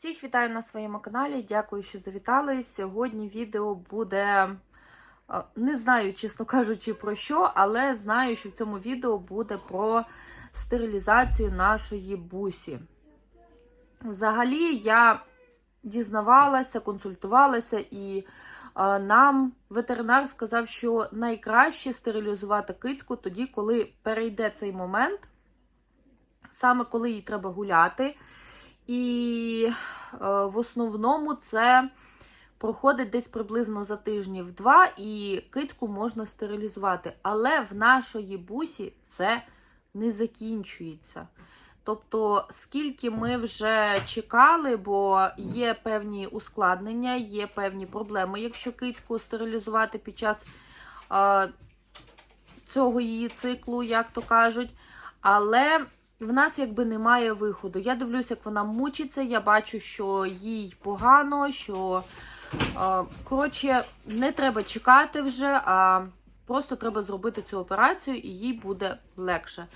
Всіх вітаю на своєму каналі. Дякую, що завітали. Сьогодні відео буде. е, Не знаю, чесно кажучи, про що, але знаю, що в цьому відео буде про стерилізацію нашої бусі. Взагалі, я дізнавалася, консультувалася, і е, нам ветеринар сказав, що найкраще стерилізувати кицьку тоді, коли перейде цей момент, саме коли їй треба гуляти. І е, в основному це проходить десь приблизно за тижнів два, і кицьку можна стерилізувати. Але в нашої бусі це не закінчується. Тобто, скільки ми вже чекали, бо є певні ускладнення, є певні проблеми, якщо кицьку стерилізувати під час е, цього її циклу, як то кажуть. Але в нас якби немає виходу. Я дивлюся, як вона мучиться, я бачу, що їй погано, що коротше, не треба чекати вже, а просто треба зробити цю операцію, і їй буде легше.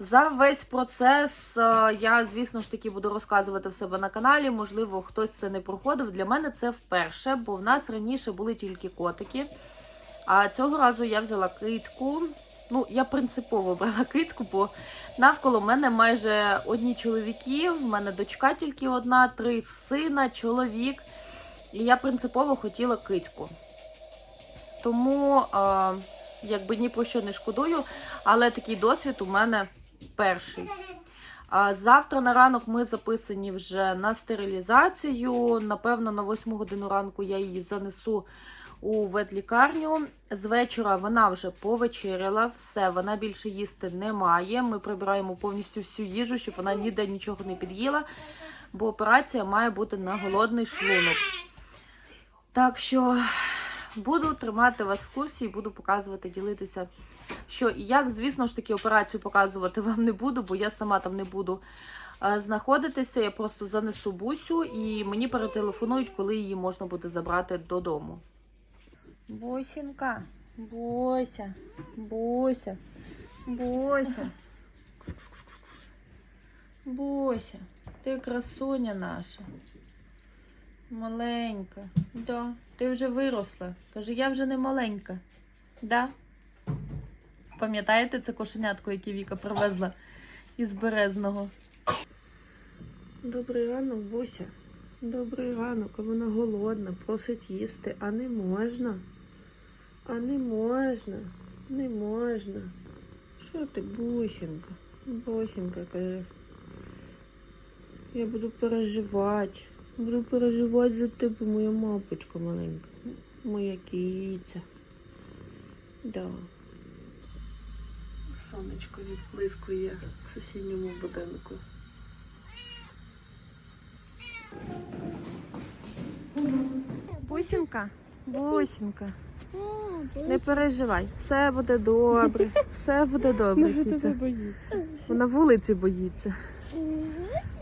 За весь процес я, звісно ж таки, буду розказувати в себе на каналі. Можливо, хтось це не проходив. Для мене це вперше, бо в нас раніше були тільки котики. А цього разу я взяла кицьку. Ну, я принципово брала кицьку, бо навколо мене майже одні чоловіки. В мене дочка тільки одна, три сина, чоловік. І я принципово хотіла кицьку. Тому, е, якби ні про що не шкодую, але такий досвід у мене перший. Завтра на ранок ми записані вже на стерилізацію. Напевно, на 8 годину ранку я її занесу у ветлікарню. З вечора вона вже повечеряла, все, вона більше їсти не має. Ми прибираємо повністю всю їжу, щоб вона ніде нічого не під'їла, бо операція має бути на голодний шлунок. Так що буду тримати вас в курсі і буду показувати, ділитися, що і як, звісно ж таки, операцію показувати вам не буду, бо я сама там не буду е, знаходитися. Я просто занесу бусю і мені перетелефонують, коли її можна буде забрати додому. Бусінка, Бося, Бося, Бося. Бося, ти красуня наша. Маленька. Да. Ти вже виросла. Каже, я вже не маленька. Да? Пам'ятаєте це кошенятко, яке Віка привезла із Березного? Добрий ранок, Буся. Добрий ранок, вона голодна, просить їсти, а не можна. А не можна, не можна. Що ти, Бусінка? Бусінка каже. Я буду переживати. Буду переживати за тебе, моя мапочка маленька. Моя киця. Да. Сонечко відблискує в сусідньому будинку. Бусінка, бусінка, не переживай, все буде добре, все буде добре. кіця. Вона вулиці боїться.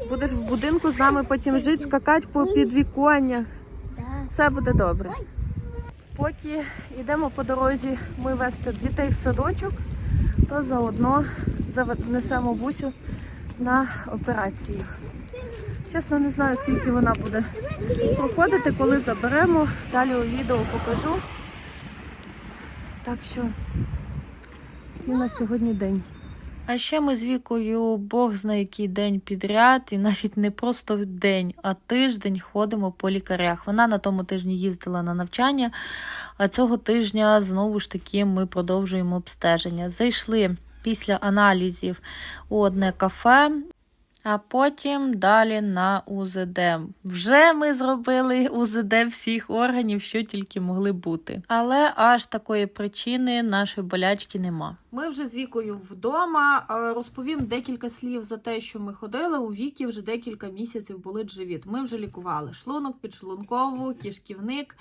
Будеш в будинку з нами потім жити, скакати по підвіконнях. Все буде добре. Поки йдемо по дорозі, ми вести дітей в садочок, то заодно занесемо бусю на операцію. Чесно, не знаю, скільки вона буде проходити, коли заберемо. Далі у відео покажу. Так що, який у нас сьогодні день. А ще ми з Вікою Бог знає який день підряд, і навіть не просто день, а тиждень ходимо по лікарях. Вона на тому тижні їздила на навчання, а цього тижня знову ж таки ми продовжуємо обстеження. Зайшли після аналізів у одне кафе. А потім далі на УЗД. Вже ми зробили УЗД всіх органів, що тільки могли бути. Але аж такої причини нашої болячки нема. Ми вже з Вікою вдома. Розповім декілька слів за те, що ми ходили. У Вікі вже декілька місяців болить живіт. Ми вже лікували шлунок, підшлункову, кишківник.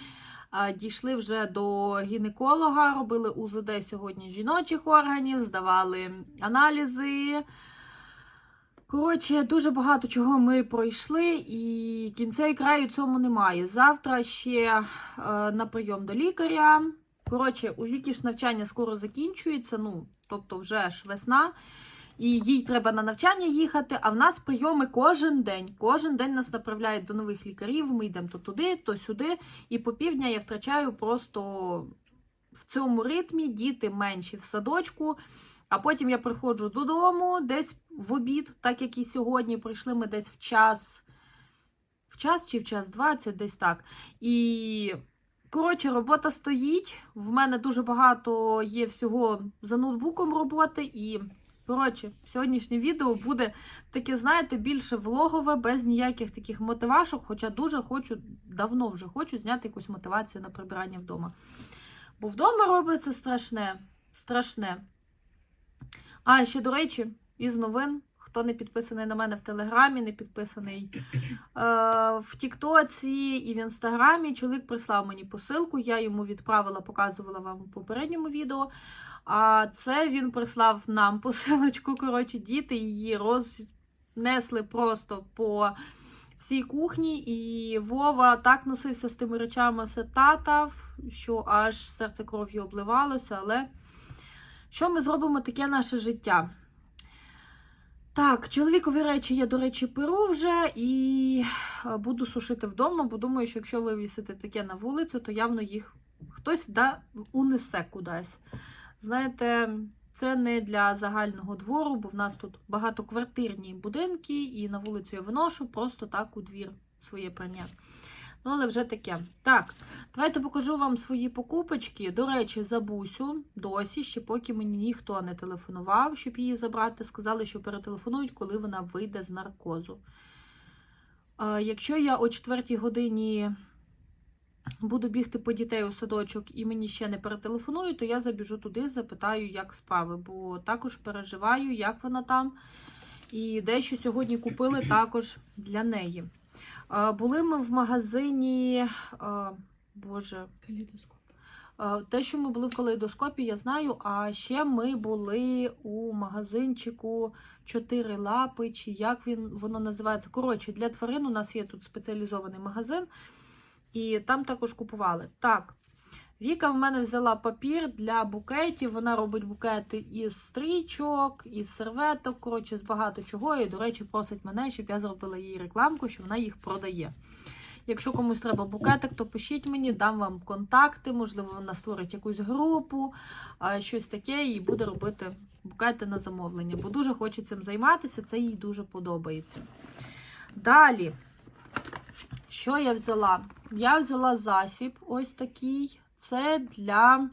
Е, Дійшли вже до гінеколога, робили УЗД сьогодні жіночих органів, здавали аналізи. Коротше, дуже багато чого ми пройшли, і кінця і краю цьому немає. Завтра ще е, на прийом до лікаря. Коротше, у Вікі ж навчання скоро закінчується, ну, тобто вже ж весна. і їй треба на навчання їхати. А в нас прийоми кожен день. Кожен день нас направляють до нових лікарів. Ми йдемо то туди, то сюди. І по півдня я втрачаю просто в цьому ритмі діти менші в садочку. А потім я приходжу додому десь в обід, так як і сьогодні. Прийшли ми десь в час. В час чи в час 20, десь так. І коротше, робота стоїть. В мене дуже багато є всього за ноутбуком роботи. І, коротше, сьогоднішнє відео буде таке, знаєте, більше влогове, без ніяких таких мотивашок. Хоча дуже хочу, давно вже хочу зняти якусь мотивацію на прибирання вдома. Бо вдома робиться страшне, страшне. А, ще, до речі, із новин. Хто не підписаний на мене в Телеграмі, не підписаний е, в Тіктоці і в Інстаграмі, чоловік прислав мені посилку, я йому відправила, показувала вам у попередньому відео. А це він прислав нам посилочку. Коротше, діти її рознесли просто по всій кухні. І Вова так носився з тими речами, все татав, що аж серце кров'ю обливалося. Але що ми зробимо таке наше життя? Так, чоловікові речі я, до речі, перу вже і е, буду сушити вдома, бо думаю, що якщо вивісити таке на вулицю, то явно їх хтось да, унесе кудись. Знаєте, це не для загального двору, бо в нас тут багатоквартирні будинки, і на вулицю я виношу просто так у двір своє прання. Ну, але вже таке. Так, давайте покажу вам свої покупочки. До речі, за бусю досі, ще поки мені ніхто не телефонував, щоб її забрати. Сказали, що перетелефонують, коли вона вийде з наркозу. Якщо я о 4 годині буду бігти по дітей у садочок і мені ще не перетелефонують, то я забіжу туди, запитаю, як справи, бо також переживаю, як вона там. І дещо сьогодні купили також для неї. Були ми в магазині. Боже, Калейдоскоп. Те, що ми були в калейдоскопі, я знаю. А ще ми були у магазинчику Чотири лапи, чи як він воно називається. Коротше, для тварин у нас є тут спеціалізований магазин, і там також купували. Так, Віка в мене взяла папір для букетів. Вона робить букети із стрічок, із серветок, коротше, з багато чого. І, до речі, просить мене, щоб я зробила їй рекламку, що вона їх продає. Якщо комусь треба букетик, то пишіть мені, дам вам контакти, можливо, вона створить якусь групу, щось таке, і буде робити букети на замовлення. Бо дуже хоче цим займатися, це їй дуже подобається. Далі, що я взяла? Я взяла засіб ось такий. Це для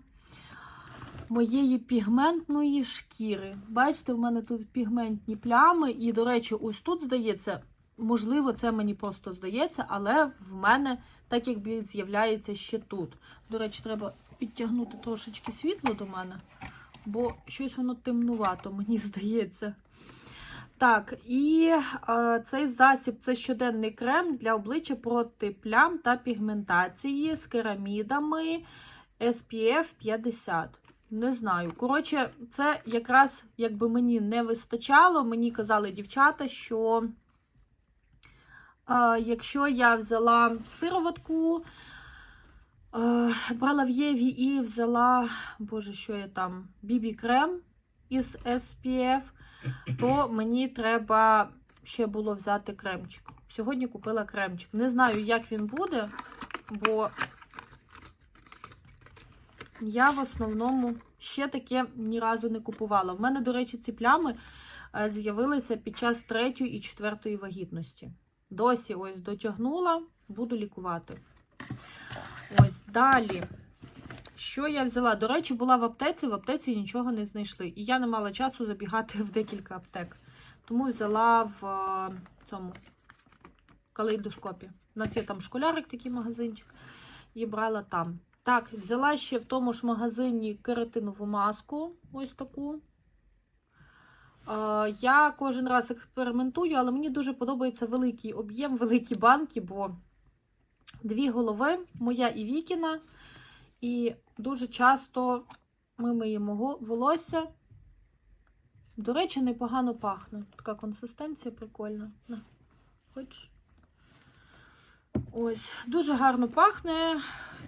моєї пігментної шкіри. Бачите, в мене тут пігментні плями, і, до речі, ось тут здається. Можливо, це мені просто здається, але в мене так якби з'являється ще тут. До речі, треба підтягнути трошечки світло до мене, бо щось воно темнувато, мені здається. Так, і е, цей засіб це щоденний крем для обличчя проти плям та пігментації з керамідами SPF 50. Не знаю. Коротше, це якраз якби мені не вистачало. Мені казали дівчата, що. Е, Якщо я взяла сироватку, е, брала в Єві і взяла, боже, що я там, бібі крем із SPF, то мені треба ще було взяти кремчик. Сьогодні купила кремчик. Не знаю, як він буде, бо я в основному ще таке ні разу не купувала. В мене, до речі, ці плями е, з'явилися під час третьої і четвертої вагітності. Досі ось дотягнула, буду лікувати. Ось далі. Що я взяла? До речі, була в аптеці, в аптеці нічого не знайшли. І я не мала часу забігати в декілька аптек. Тому взяла в е, цьому калейдоскопі. У нас є там школярик, такий магазинчик, і брала там. Так, взяла ще в тому ж магазині кератинову маску. Ось таку. Е, Я кожен раз експериментую, але мені дуже подобається великий об'єм, великі банки, бо дві голови, моя і Вікіна. І дуже часто ми миємо волосся. До речі, непогано пахне. Така консистенція прикольна. На, Хочеш? Ось, дуже гарно пахне.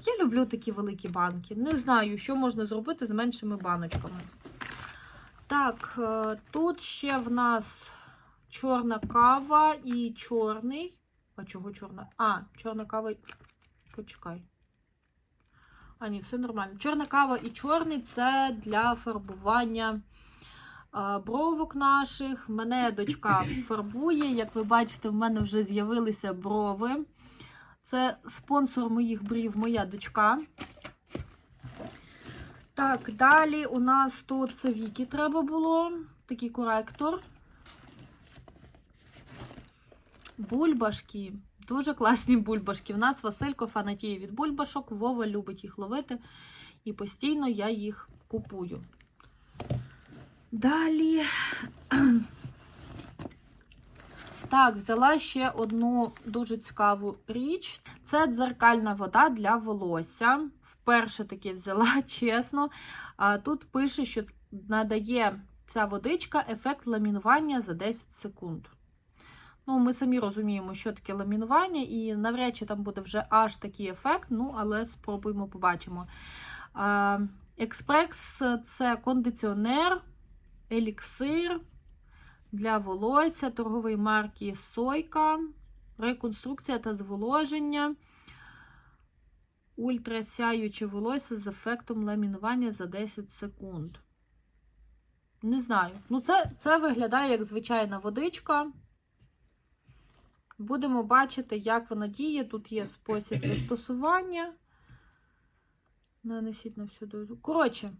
Я люблю такі великі банки. Не знаю, що можна зробити з меншими баночками. Так, е, тут ще в нас чорна кава і чорний. А чого чорна? А, чорна кава. Почекай. А, ні, все нормально. Чорна кава і чорний це для фарбування е, бровок наших. Мене дочка фарбує. Як ви бачите, в мене вже з'явилися брови. Це спонсор моїх брів, моя дочка. Так, далі у нас тут це Вікі треба було. Такий коректор. Бульбашки. Дуже класні бульбашки. У нас Василько фанатіє від бульбашок, Вова любить їх ловити. І постійно я їх купую. Далі. Так, взяла ще одну дуже цікаву річ. Це дзеркальна вода для волосся. Вперше таки взяла, чесно. А тут пише, що надає ця водичка ефект ламінування за 10 секунд. Ну, ми самі розуміємо, що таке ламінування, і навряд чи там буде вже аж такий ефект, ну, але спробуємо, побачимо. А, Експрес це кондиціонер, еліксир для волосся торгової марки Сойка, реконструкція та зволоження. Ультрасяюче волосся з ефектом ламінування за 10 секунд. Не знаю. Ну, це, це виглядає як звичайна водичка. Будемо бачити, як вона діє. Тут є спосіб застосування. Нанесіть на всю дозу. Коротше,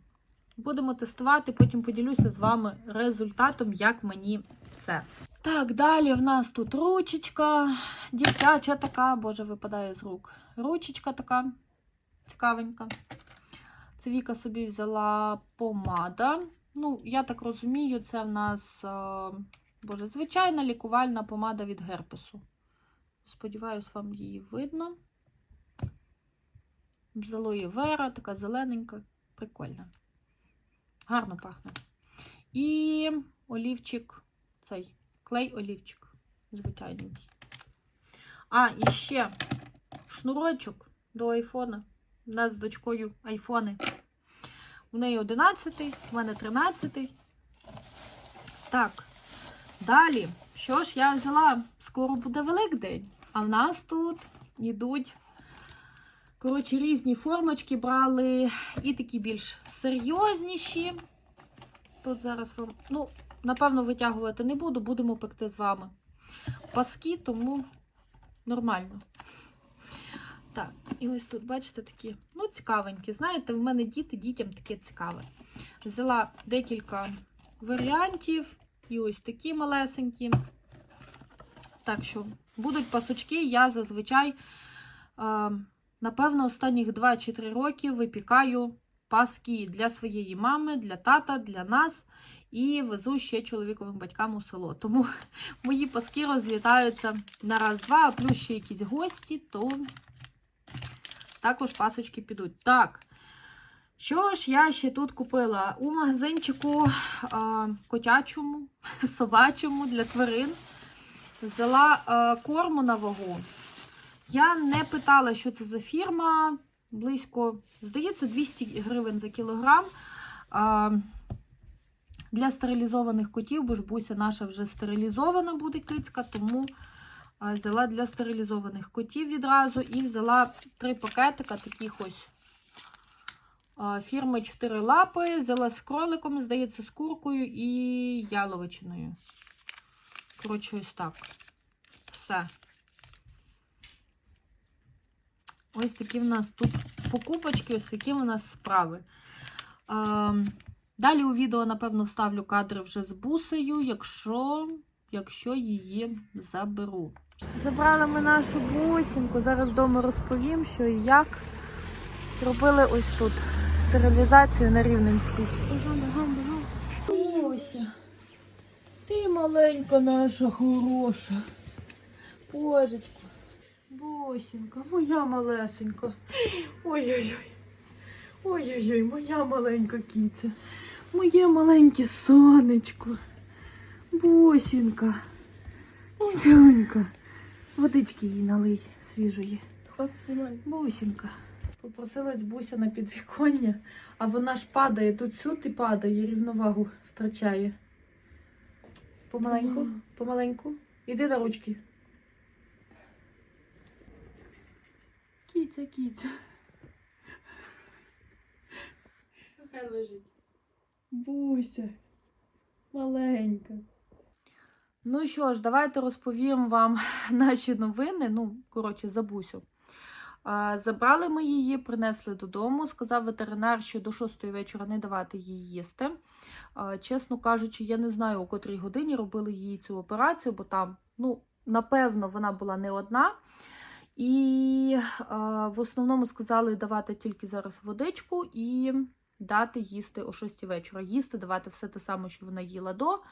будемо тестувати, потім поділюся з вами результатом, як мені це. Так, далі в нас тут ручечка. Дівчача така, боже, випадає з рук. Ручечка така цікавенька. Це Віка собі взяла помада. Ну, я так розумію, це в нас, е, боже, звичайна лікувальна помада від герпесу. Сподіваюсь, вам її видно. Взялої Вера, така зелененька, прикольна. Гарно пахне. І олівчик, цей клей олівчик. Звичайненький. А, і ще шнурочок до айфона. У нас з дочкою айфони. У неї 11, у мене 13. Так. Далі, що ж я взяла? Скоро буде Великдень. А в нас тут йдуть, коротше, різні формочки брали. І такі більш серйозніші. Тут зараз ну, напевно, витягувати не буду, будемо пекти з вами паски, тому нормально. Так, і ось тут, бачите, такі, ну, цікавенькі. Знаєте, в мене діти, дітям таке цікаве. Взяла декілька варіантів. І ось такі малесенькі. Так що, будуть пасочки, я зазвичай, е, напевно, останніх 2 чи 3 роки випікаю паски для своєї мами, для тата, для нас. І везу ще чоловіковим батькам у село. Тому мої паски розлітаються на раз-два, а плюс ще якісь гості, то також пасочки підуть. Так. Що ж я ще тут купила? У магазинчику а, котячому, собачому для тварин. Взяла а, корму на вагу. Я не питала, що це за фірма. Близько, здається, 200 гривень за кілограм. А, для стерилізованих котів, бо ж буся наша вже стерилізована буде кицька, тому взяла для стерилізованих котів відразу і взяла три пакетика таких ось фірми 4 лапи. Взяла з кроликом, здається, з куркою і яловичиною. Коротше, ось так. Все. Ось такі в нас тут покупочки, ось такі в нас справи. Далі у відео, напевно, вставлю кадри вже з бусею, якщо, якщо її заберу. Забрали ми нашу бусинку. Зараз вдома розповім, що і як. Робили ось тут стерилізацію на Рівненській. Буся, ти маленька наша хороша. Божечко. Бусинка, моя малесенька. Ой-ой-ой. Ой-ой-ой, моя маленька кіця. Моє маленьке сонечко. Бусинка. Кіцюнька. Водички їй налий свіжої. Бусинка. Попросилась Буся на підвіконня, а вона ж падає тут сюди падає, рівновагу втрачає. Помаленьку, помаленьку. Іди на ручки. Кіця, кіця. Хай лежить. Буся. Маленька. Ну що ж, давайте розповім вам наші новини. Ну, коротше, за Бусю. Забрали ми її, принесли додому. Сказав ветеринар, що до 6 вечора не давати їй їсти. Чесно кажучи, я не знаю, у котрій годині робили їй цю операцію, бо там, ну, напевно, вона була не одна. І в основному сказали давати тільки зараз водичку і дати їсти о 6 вечора. Їсти, давати все те саме, що вона їла до.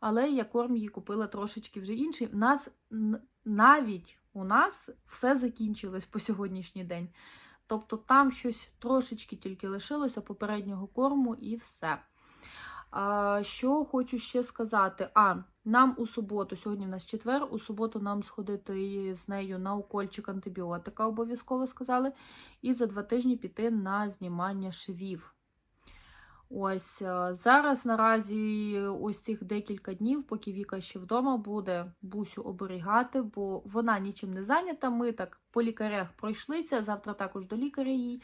Але я корм їй купила трошечки вже інший. У нас навіть у нас все закінчилось по сьогоднішній день. Тобто там щось трошечки тільки лишилося попереднього корму і все. А, що хочу ще сказати? А, нам у суботу, сьогодні в нас четвер, у суботу нам сходити з нею на укольчик антибіотика, обов'язково сказали, і за два тижні піти на знімання швів. Ось е, зараз наразі ось цих декілька днів, поки Віка ще вдома буде Бусю оберігати, бо вона нічим не зайнята. Ми так по лікарях пройшлися. Завтра також до лікаря їй.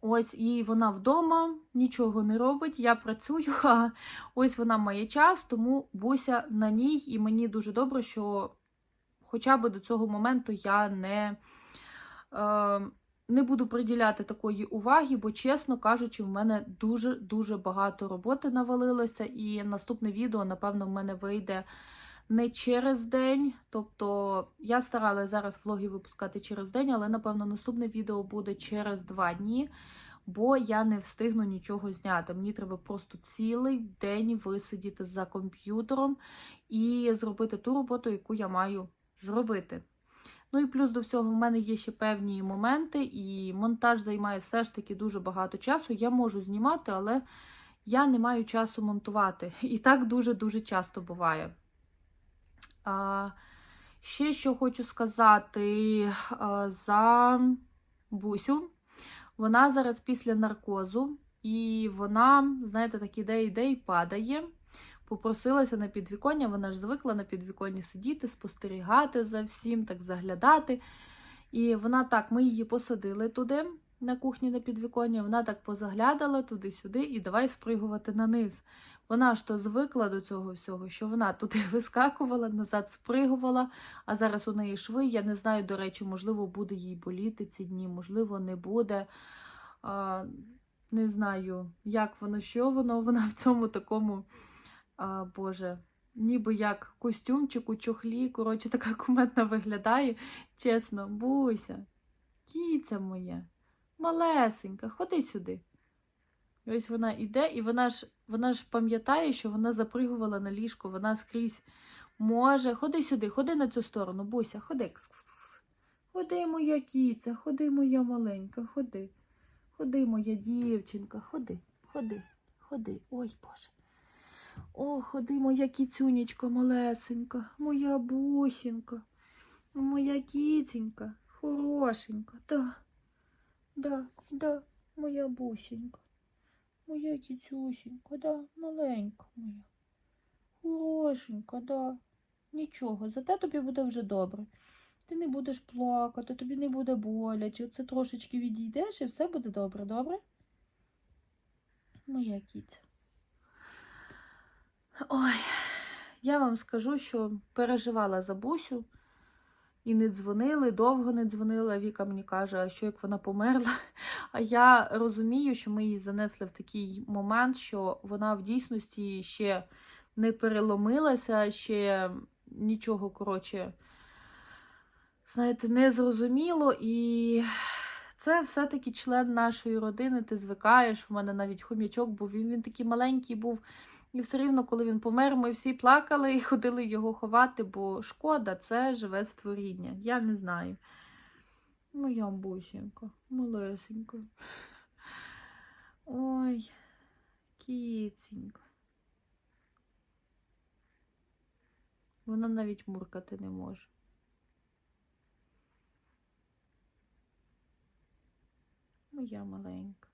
Ось і вона вдома, нічого не робить. Я працюю, а ось вона має час, тому Буся на ній, і мені дуже добре, що хоча б до цього моменту я не. Е, не буду приділяти такої уваги, бо, чесно кажучи, в мене дуже-дуже багато роботи навалилося, і наступне відео, напевно, в мене вийде не через день. Тобто я старалася зараз влоги випускати через день, але, напевно, наступне відео буде через два дні, бо я не встигну нічого зняти. Мені треба просто цілий день висидіти за комп'ютером і зробити ту роботу, яку я маю зробити. Ну і плюс до всього, в мене є ще певні моменти, і монтаж займає все ж таки дуже багато часу. Я можу знімати, але я не маю часу монтувати. І так дуже-дуже часто буває. А, ще що хочу сказати за Бусю. Вона зараз після наркозу, і вона, знаєте, так іде, іде і падає. Попросилася на підвіконня, вона ж звикла на підвіконні сидіти, спостерігати за всім, так заглядати. І вона так, ми її посадили туди, на кухні на підвіконня, вона так позаглядала туди-сюди і давай спригувати на низ. Вона ж то звикла до цього всього, що вона туди вискакувала, назад спригувала, а зараз у неї шви. Я не знаю, до речі, можливо, буде їй боліти ці дні, можливо, не буде. Не знаю, як воно, що воно, вона в цьому такому а, Боже, ніби як костюмчик у чохлі. Коротше, така куметна виглядає. Чесно, буся, кіця моя, малесенька, ходи сюди. І ось вона іде, і вона ж вона ж пам'ятає, що вона запригувала на ліжко, вона скрізь може. Ходи сюди, ходи на цю сторону, буся, ходи. Ходи, моя кіця, ходи, моя маленька, ходи. Ходи, моя дівчинка, ходи, ходи, ходи. Ой, Боже. О, ходи, моя кіцюнечка малесенька, моя бусінка, моя кіценька, хорошенька, да, да, да, моя бусінька, моя кіцюсінька, да, маленька моя, хорошенька, да. Нічого, зате тобі буде вже добре. Ти не будеш плакати, тобі не буде боляче, оце трошечки відійдеш і все буде добре, добре? Моя кіця. Ой, я вам скажу, що переживала за Бусю і не дзвонили, довго не дзвонила. Віка мені каже, а що як вона померла. А я розумію, що ми її занесли в такий момент, що вона в дійсності ще не переломилася, ще нічого, коротше, знаєте, не зрозуміло. І це все-таки член нашої родини. Ти звикаєш. У мене навіть хом'ячок був. Він, він такий маленький був. І все рівно, коли він помер, ми всі плакали і ходили його ховати, бо шкода, це живе створіння. Я не знаю. Моя бусінка, малесенька. Ой, кіценька. Вона навіть муркати не може. моя маленька.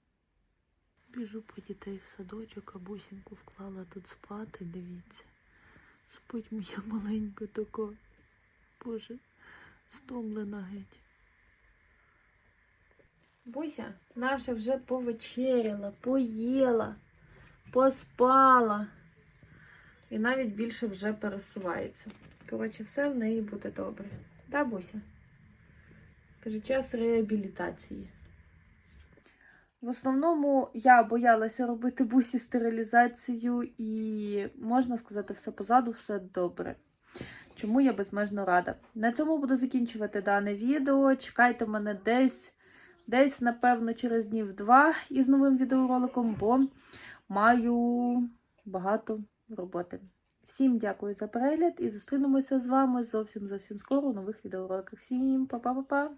Біжу по дітей в садочок, а бусинку вклала тут спати, дивіться. Спить моя маленька така. Боже, стомлена геть. Буся наша вже повечеряла, поїла, поспала. І навіть більше вже пересувається. Коротше, все в неї буде добре. Да, Буся? Каже, час реабілітації. В основному я боялася робити бусі стерилізацію, і можна сказати, все позаду, все добре. Чому я безмежно рада. На цьому буду закінчувати дане відео. Чекайте мене десь, десь, напевно, через днів два із новим відеороликом, бо маю багато роботи. Всім дякую за перегляд і зустрінемося з вами зовсім зовсім скоро у нових відеороликах. Всім па-па-па-па!